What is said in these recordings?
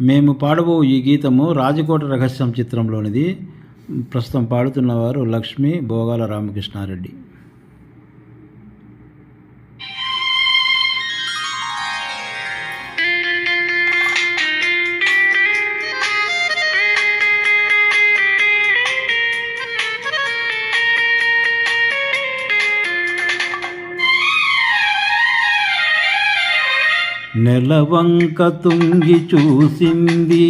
మేము పాడబో ఈ గీతము రాజకోట రహస్యం చిత్రంలోనిది. ప్రస్తుతం పాడుతున్నవారు లక్ష్మి భోగాల రామకృష్ణారెడ్డి. నెలవంక తుంగి చూసింది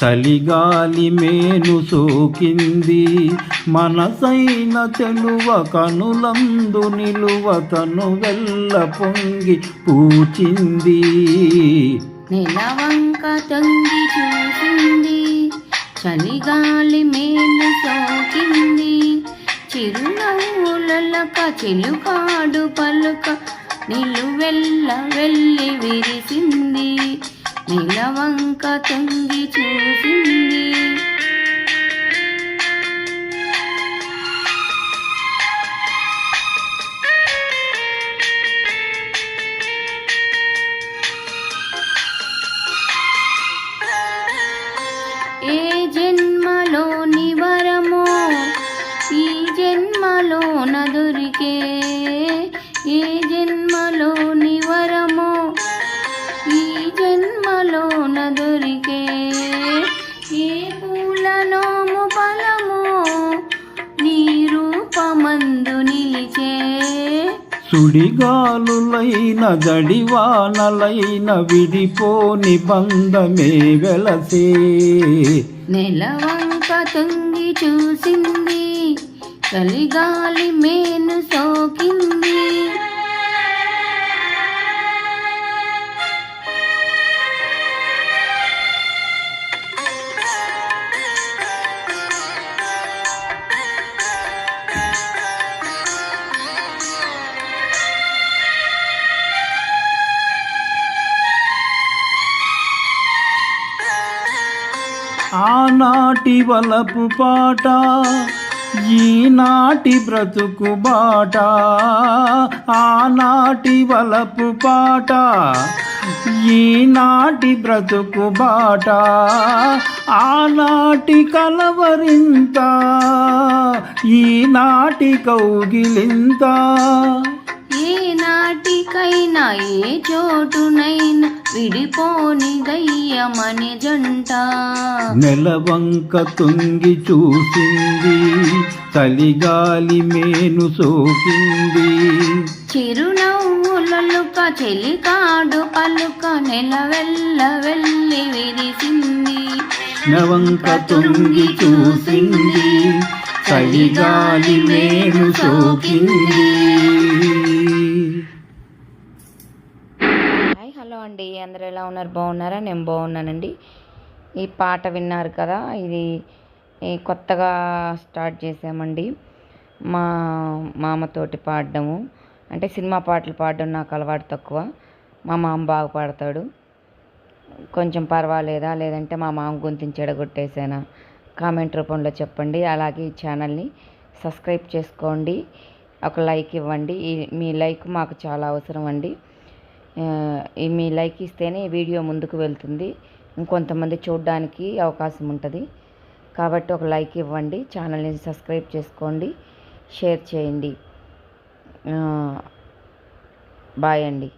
చలిగాలి మేను సోకింది. మనసైన చెలువ కనులందు నిలువ తను వెళ్ళ పొంగి పూచింది. నెలవంక తొంగి చూసింది చలిగాలి మేలు సోకింది. చిరునవ్వులక చెలుకాడు పలుక నిలువెల్ల వెళ్ళి విరిసింది. నీలవంక తొంగి చూసింది. ఏ జన్మలోని వరమో ఈ జన్మలోన దొరికే ఏ జన్మలోని వరమో ఈ జన్మలోన దొరికే ఏ పూలనోము ఫలమో నీ రూపమందు నిలిచే సుడిగాలులైన జడివానలైన విడిపోని బంధమే వెలసే. నెలవంక తొంగి చూసింది చలిగాలి మేను సోకింది. ఆనాటి వలపు పాట ఈనాటి బ్రతుకు బాట ఆనాటి వలపు పాట ఈనాటి బ్రతుకు బాట ఆనాటి కలవరింత ఈనాటి కౌగిలింత. ఏ నాటికైనా ఏ చోటునైనా విడిపోని దయ్యమని జంట నెలవంక తుంగి చూసింది చలిగాలి మేను సోకింది. చిరునవ్వులలుక చెలికాడు పలుక నెలవెల్ల వెళ్ళి విరిసింది. నెవంక తుంగి చూసింది చలిగాలి మేను సోకింది. అండి అందరూ ఎలా ఉన్నారు? బాగున్నారా? నేను బాగున్నానండి. ఈ పాట విన్నారు కదా ఇది కొత్తగా స్టార్ట్ చేసామండి. మా మామతోటి పాడడము. అంటే సినిమా పాటలు పాడడం నాకు అలవాటు తక్కువ. మా మామ బాగా పాడతాడు. కొంచెం పర్వాలేదా? లేదంటే మా మామ గొంతుని చెడగొట్టేసానా కామెంట్ రూపంలో చెప్పండి. అలాగే ఈ ఛానల్ని సబ్స్క్రైబ్ చేసుకోండి. ఒక లైక్ ఇవ్వండి. ఈ మీ లైక్ మాకు చాలా అవసరం అండి. మీ లైక్ ఇస్తేనే వీడియో ముందుకు వెళ్తుంది. ఇంకొంతమంది చూడడానికి అవకాశం ఉంటుంది. కాబట్టి ఒక లైక్ ఇవ్వండి. ఛానల్ని సబ్స్క్రైబ్ చేసుకోండి. షేర్ చేయండి. బాయ్ అండి.